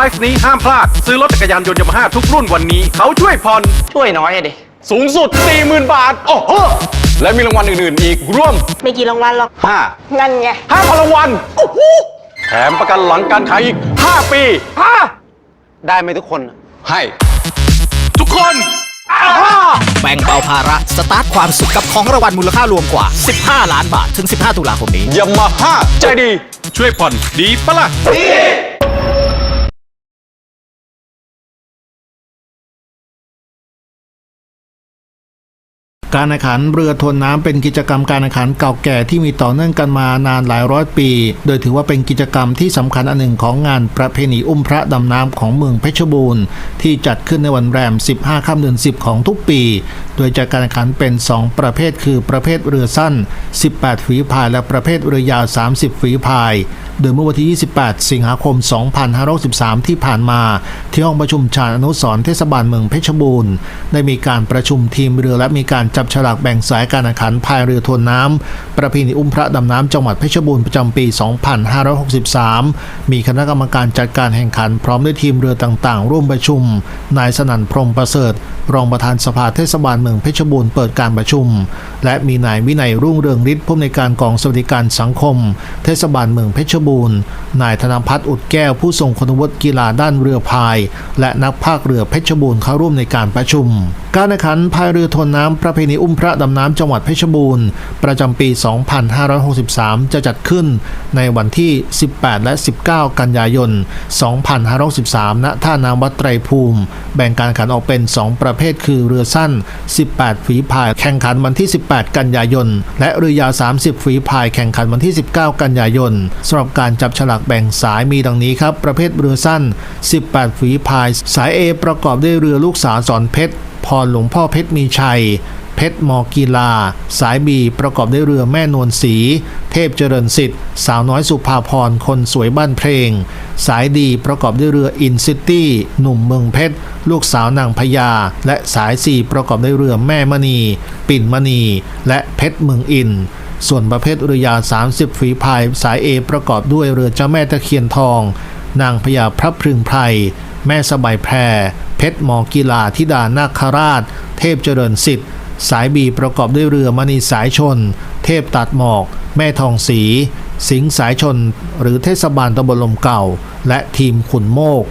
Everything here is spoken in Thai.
ลฟ์นี้ห้ามพลาด ซื้อรถจักรยานยนต์ยามาฮ่าทุกรุ่นวันนี้ เขาช่วยผ่อนช่วยน้อยอะดิสูงสุด 40,000 บาท โอ้โห และมีรางวัลอื่น ๆ อีกรวมไม่กี่รางวัลหรอก5 นั่นไง 5,000รางวัลโอ้โหแถมประกันหลังการขายอีก 5 ปีได้ไหมทุกคนให้ ทุกคนแบ่งเบาภาระ สตาร์ทความสุขกับของรางวัลมูลค่ารวมกว่า 15 ล้านบาท ถึง 15 ตุลาคมนี้ ยามาฮ่าใจดี ช่วยผ่อนดีปะล่ะ การแข่งขันเรือทนน้ำเป็นกิจกรรมการแข่งขันเก่าแก่ที่มีต่อเนื่องกันมานานหลายร้อยปี โดยถือว่าเป็นกิจกรรมที่สำคัญอันหนึ่งของงานประเพณีอุ้มพระดำน้ำของเมืองเพชรบูรณ์ ที่จัดขึ้นในวันแรม 15 ค่ำเดือน 10 ของทุกปี โดยจะการแข่งขันเป็น 2 ประเภทคือประเภทเรือสั้น 18 ฝีพายและประเภทเรือยาว 30 ฝีพาย โดยเมื่อวันที่ 28 สิงหาคม 2563 ที่ผ่านมา ที่ห้องประชุมชาญอนุสรเทศบาลเมืองเพชรบูรณ์ได้มีการประชุมทีมเรือและมีการจับฉลากแบ่งสายการแข่งขันพายเรือทวนน้ำ ประเพณีอุ้มพระดำน้ำจังหวัดเพชรบูรณ์ประจำปี 2563 มีคณะกรรมการจัดการแข่งขันพร้อมด้วยทีมเรือต่างๆ ร่วมประชุม นายสนั่นพรมประเสริฐ รองประธานสภาเทศบาลเมืองเพชรบูรณ์เปิดการประชุม และมีนายวินัยรุ่งเรืองฤทธิ์ผู้อำนวยการกองสวัสดิการสังคม เทศบาลเมืองเพชรบูรณ์นายธนพัฒน์อุดแก้วผู้ทรงคุณวุฒิกีฬาด้านเรือพาย และนักภาคเรือเพชรบูรณ์เข้าร่วมในการประชุมการแข่งขันพายเรือทวนน้ำประเพณีอุ้มพระดำน้ำจังหวัดเพชรบูรณ์ ประจำปี 2563 จะจัดขึ้นในวันที่ 18 และ 19 กันยายน 2563 ณ ท่าน้ำวัดไตรภูมิ แบ่งการแข่งขันออกเป็น 2 ประเภทคือเรือสั้น 18 ฝีพายแข่งขันวันที่ 18 กันยายน และเรือยาว 30 ฝีพายแข่งขันวันที่ 19 กันยายนสำหรับการจับฉลากแบ่งสายมีดังนี้ครับ ประเภทเรือสั้น 18 ฝีพาย สาย A ประกอบด้วยเรือลูกสาสอนเพชร พรหลวงพ่อเพชรมีชัย เพชรมอกีฬา สายบีประกอบด้วยเรือแม่นวลศรีเทพเจริญสิทธิ์ สาวน้อยสุภาพรคนสวยบ้านเพลง สายดีประกอบด้วยเรืออินซิตี้หนุ่มเมืองเพชร ลูกสาวนางพญา และสายสี่ประกอบด้วยเรือแม่มณี ปิ่นมณี และเพชรเมืองอินส่วนประเภทเรือยาว 30 ฝีพาย สายเอประกอบด้วยเรือเจ้าแม่ตะเคียนทอง นางพญาพระพรึงไพร แม่สบายแพร เพชรหมอกีฬาธิดานาคราช เทพเจริญสิทธิ์ สายบีประกอบด้วยเรือมณีสายชน เทพตัดหมอก แม่ทองสี สิงสายชน หรือเทศบาลตำบลลมเก่า และทีมขุนโมก